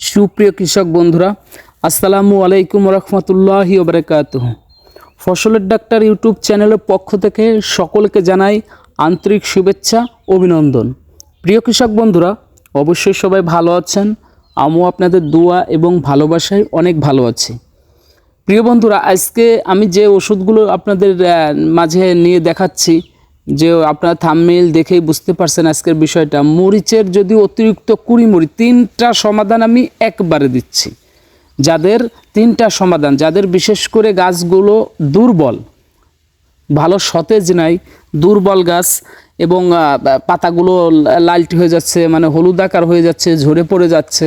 সুপ্রিয় কৃষক বন্ধুরা, আসসালামু আলাইকুম রহমতুল্লাহি ওবরাকাত ফসলের ডাক্তার ইউটিউব চ্যানেলের পক্ষ থেকে সকলকে জানাই আন্তরিক শুভেচ্ছা, অভিনন্দন। প্রিয় কৃষক বন্ধুরা, অবশ্যই সবাই ভালো আছেন, আমিও আপনাদের দোয়া এবং ভালোবাসায় অনেক ভালো আছি। প্রিয় বন্ধুরা, আজকে আমি যে ওষুধগুলো আপনাদের মাঝে নিয়ে দেখাচ্ছি যে আপনার থামমেল দেখেই বুঝতে পারছেন আজকের বিষয়টা। মরিচের যদি অতিরিক্ত কুড়ি মরি, তিনটা সমাধান আমি একবারে দিচ্ছি। যাদের তিনটা সমাধান, যাদের বিশেষ করে গাছগুলো দুর্বল, ভালো সতেজ নাই, দুর্বল গাছ এবং পাতাগুলো লালটি হয়ে যাচ্ছে মানে হলুদ আকার হয়ে যাচ্ছে, ঝরে পড়ে যাচ্ছে,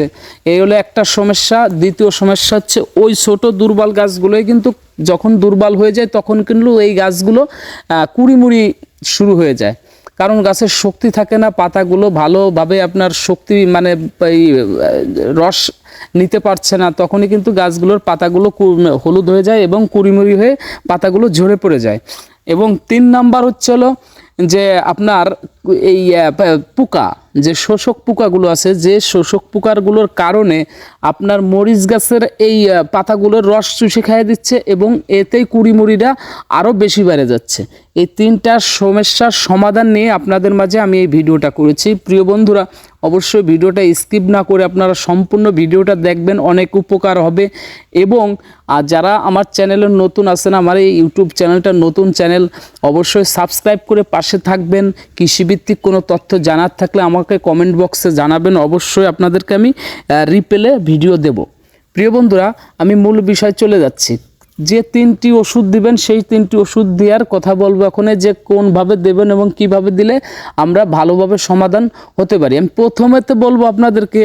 এই হলো একটা সমস্যা। দ্বিতীয় সমস্যা হচ্ছে ওই ছোট দুর্বল গাছগুলোই কিন্তু যখন দুর্বল হয়ে যায়, তখন কিন্তু এই গাছগুলো কুড়িমুড়ি শুরু হয়ে যায়। কারণ গাছের শক্তি থাকে না, পাতাগুলো ভালোভাবে আপনার শক্তি মানে এই রস নিতে পারছে না, তখনই কিন্তু গাছগুলোর পাতাগুলো হলুদ হয়ে যায় এবং কুড়িমুড়ি হয়ে পাতাগুলো ঝরে পড়ে যায়। এবং তিন নাম্বার হচ্ছে হলো যে আপনার এই পোকা, যে শোষক পোকাগুলো আছে, যে শোষক পোকাগুলোর কারণে আপনার মরিচ গাছের এই পাতাগুলোর রস চুষে খাইয়ে দিচ্ছে এবং এতেই কুড়িমুড়িটা আরও বেশি বেড়ে যাচ্ছে। এই তিনটা সমস্যার সমাধান নিয়ে আপনাদের মাঝে আমি এই ভিডিওটা করেছি। প্রিয় বন্ধুরা, অবশ্যই ভিডিওটা স্কিপ না করে আপনারা সম্পূর্ণ ভিডিওটা দেখবেন, অনেক উপকার হবে। এবং যারা আমার চ্যানেলে নতুন আছেন, আমার এই ইউটিউব চ্যানেলটা নতুন চ্যানেল, অবশ্যই সাবস্ক্রাইব করে পাশে থাকবেন। কৃষিভিত্তিক কোনো তথ্য জানার থাকলে আমাকে কমেন্ট বক্সে জানাবেন। অবশ্যই আপনাদেরকে আমি রিপেলে ভিডিও দেব। প্রিয় বন্ধুরা, আমি মূল বিষয় চলে যাচ্ছি। যে তিনটি ওষুধ দিবেন, সেই তিনটি ওষুধ দেওয়ার কথা বলব এখন যে কোনভাবে দেবেন এবং কীভাবে দিলে আমরা ভালোভাবে সমাধান হতে পারি। আমি প্রথমেতে বলব আপনাদেরকে,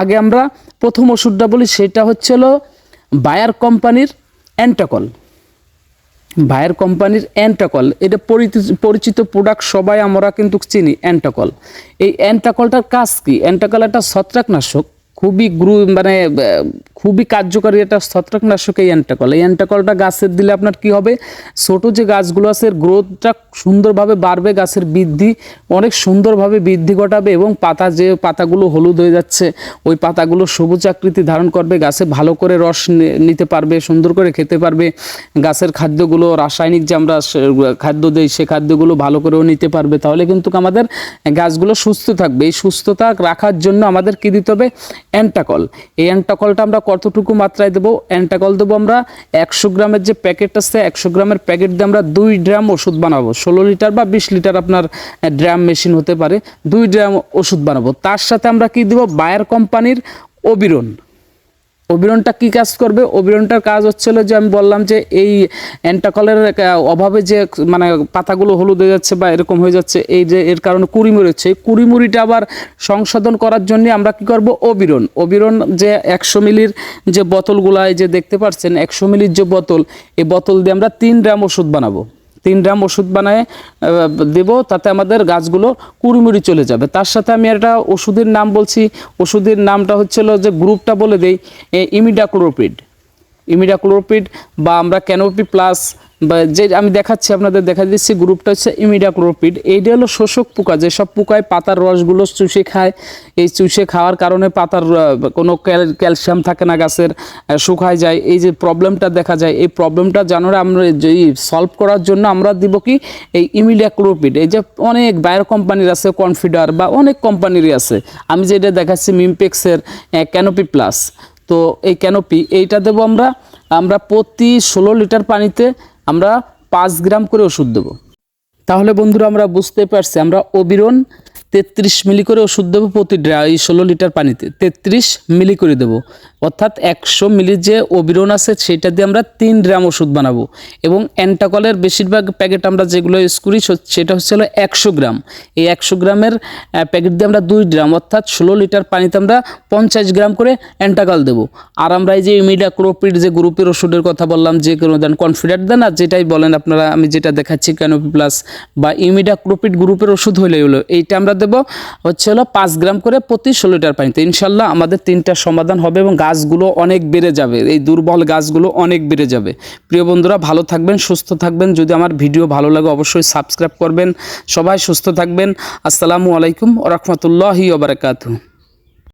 আগে আমরা প্রথম ওষুধটা বলি, সেটা হচ্ছে বায়ার কোম্পানির অ্যান্টাকল। ভায়ার কোম্পানির অ্যান্টাকল এটা পরিচিত প্রোডাক্ট সবাই আমরা কিন্তু চিনি অ্যান্টাকল এই অ্যান্টাকলটার কাজ কি? অ্যান্টাকল একটা ছত্রাকনাশক। খুবই গ্রু মানে খুবই কার্যকারী একটা ছত্রাকনাশক এই অ্যান্টাকল। এই অ্যান্টাকলটা গাছের দিলে আপনার কি হবে? ছোট যে গাছগুলো আছে গ্রোথটা সুন্দরভাবে বাড়বে, গাছের বৃদ্ধি অনেক সুন্দরভাবে বৃদ্ধি ঘটাবে এবং পাতা যে পাতাগুলো হলুদ হয়ে যাচ্ছে, ওই পাতাগুলো সবুজ আকৃতি ধারণ করবে, গাছে ভালো করে রস নিতে পারবে, সুন্দর করে খেতে পারবে, গাছের খাদ্যগুলো, রাসায়নিক যে আমরা খাদ্য দিই, সে খাদ্যগুলো ভালো করেও নিতে পারবে। তাহলে কিন্তু আমাদের গাছগুলো সুস্থ থাকবে। এই সুস্থতা রাখার জন্য আমাদের কী দিতে হবে? অ্যান্টাকল এই অ্যান্টাকলটা আমরা কতটুকু মাত্রায় দেবো? অ্যান্টাকল দেবো আমরা একশো গ্রামের যে প্যাকেট আছে, একশো গ্রামের প্যাকেট দিয়ে আমরা দুই ড্রাম ওষুধ বানাবো। ষোলো লিটার বা বিশ লিটার আপনার ড্রাম মেশিন হতে পারে। দুই ড্রাম ওষুধ বানাবো। তার সাথে আমরা কি দেবো? বায়ার কোম্পানির অবিরন অবিরনটা কি কাজ করবে? অবিরনটার কাজ হচ্ছিল যে আমি বললাম যে এই অ্যান্টাকলের অভাবে যে মানে পাতাগুলো হলুদ হয়ে যাচ্ছে বা এরকম হয়ে যাচ্ছে, এই যে এর কারণে কুড়িমুড়ি হচ্ছে, এই কুড়িমুড়িটা আবার সংশোধন করার জন্য আমরা কি করব? অবিরন অবিরন যে একশো মিলির যে বোতলগুলায় যে দেখতে পাচ্ছেন একশো মিলির যে বোতল, এই বোতল দিয়ে আমরা তিন গ্রাম ওষুধ বানাবো। তিন ড্রাম ওষুধ বানায় দেব, তাতে আমাদের গাছগুলো কুড়িমুড়ি চলে যাবে। তার সাথে আমি একটা ওষুধের নাম বলছি। ওষুধের নামটা হচ্ছিল যে গ্রুপটা বলে দেই ইমিডাক্লোরোপিড। ইমিডাক্লোরোপিড বা আমরা ক্যানোপি প্লাস বা যে আমি দেখাচ্ছি, আপনাদের দেখা দিচ্ছি, গ্রুপটা হচ্ছে ইমিডাক্লোরোপিড এইটা হলো শোষক পোকা যেসব পোকায় পাতার রসগুলো চুষে খায়। এই চুষে খাওয়ার কারণে পাতার কোনো ক্যাল- ক্যালসিয়াম থাকে না গাছের শুকায় যায়। এই যে প্রবলেমটা দেখা যায়, এই প্রবলেমটা জানার আমরা যে সলভ করার জন্য আমরা দিব কি? এই ইমিডাক্লোরোপিড এই যে অনেক বায়ার কোম্পানির আছে, কনফিডার বা অনেক কোম্পানিরই আছে। আমি যেটা দেখাচ্ছি মিমপেক্সের ক্যানোপি প্লাস। তো এই ক্যানোপি, এইটা দেবো আমরা আমরা প্রতি ষোলো লিটার পানিতে আমরা পাঁচ গ্রাম করে ওষুধ দেবো। তাহলে বন্ধুরা আমরা বুঝতে পারছি আমরা অবিরন তেত্রিশ মিলি করে ওষুধ দেবো প্রতি এই ষোলো লিটার পানিতে। তেত্রিশ মিলি করে দেবো। অর্থাৎ একশো মিলি যে অবিরন আছে সেটা দিয়ে আমরা তিন গ্রাম ওষুধ বানাবো। এবং অ্যান্টাকলের বেশিরভাগ প্যাকেট আমরা যেগুলো ইউজ করি সেটা হচ্ছে হলো একশো গ্রাম। এই একশো গ্রামের প্যাকেট দিয়ে আমরা দুই গ্রাম অর্থাৎ ষোলো লিটার পানিতে আমরা পঞ্চাশ গ্রাম করে অ্যান্টাকল দেবো। আর আমরা এই যে ইমিডাক্লোপিড যে গ্রুপের ওষুধের কথা বললাম, যে কোনো দেন কনফিডেন্ট দেন, আর যেটাই বলেন আপনারা, আমি যেটা দেখাচ্ছি ক্যানোপি প্লাস বা ইমিডা ক্রোপিড গ্রুপের ওষুধ হলে হলো, এইটা আমরা দেবো। হচ্ছে হলো পাঁচ গ্রাম করে প্রতি ষোলো লিটার পানিতে ইনশাল্লাহ আমাদের তিনটা সমাধান হবে এবং গাছগুলো অনেক বেড়ে যাবে। এই দুর্বল গাছগুলো অনেক বেড়ে যাবে। প্রিয় বন্ধুরা, ভালো থাকবেন, সুস্থ থাকবেন। যদি আমার ভিডিও ভালো লাগে, অবশ্যই সাবস্ক্রাইব করবেন। সবাই সুস্থ থাকবেন। আসসালামু আলাইকুম রহমতুল্লাহি ওবরাকাতু